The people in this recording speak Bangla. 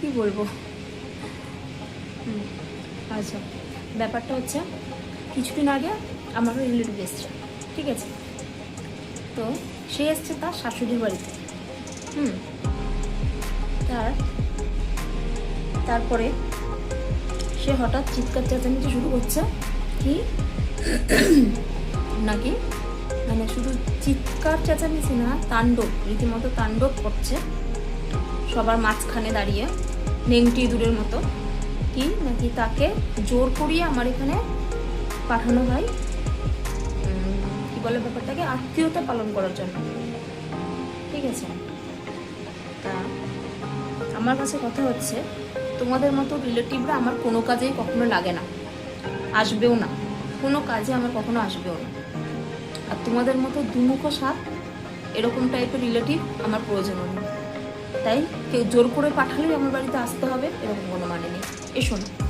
কি বলব? আচ্ছা। ব্যাপারটা হচ্ছে, কিছুদিন আগে আমারও রিলেটিভ এসছে, ঠিক আছে? তো সে এসছে তার শাশুড়ির বাড়িতে। হুম, তার, তারপরে সে হঠাৎ চিৎকার চেঁচামেচি শুরু করছে কি? নাকি? মানে শুধু চিৎকার চেঁচামেচি না, তাণ্ডব, রীতিমতো তাণ্ডব করছে। সবার মাঝখানে দাঁড়িয়ে, নেংটি দূরের মতো। কি? নাকি তাকে জোর করিয়ে আমার এখানে পাঠানো হয়? কি বলে ব্যাপারটাকে? আত্মীয়তা পালন করার জন্য। ঠিক আছে। তা, আমার কাছে কথা হচ্ছে, তোমাদের মতো রিলেটিভরা আমার কোনো কাজেই কখনো লাগে না। আসবেও না। কোনো কাজে আমার কখনো আসবেও না। আর তোমাদের মতো দুমুখো সাপ, এরকম টাইপের রিলেটিভ আমার প্রয়োজন নেই তাই কেউ জোর করে পাঠালেই আমার বাড়িতে আসতে হবে এরকম কোনো মানে নেই এসো না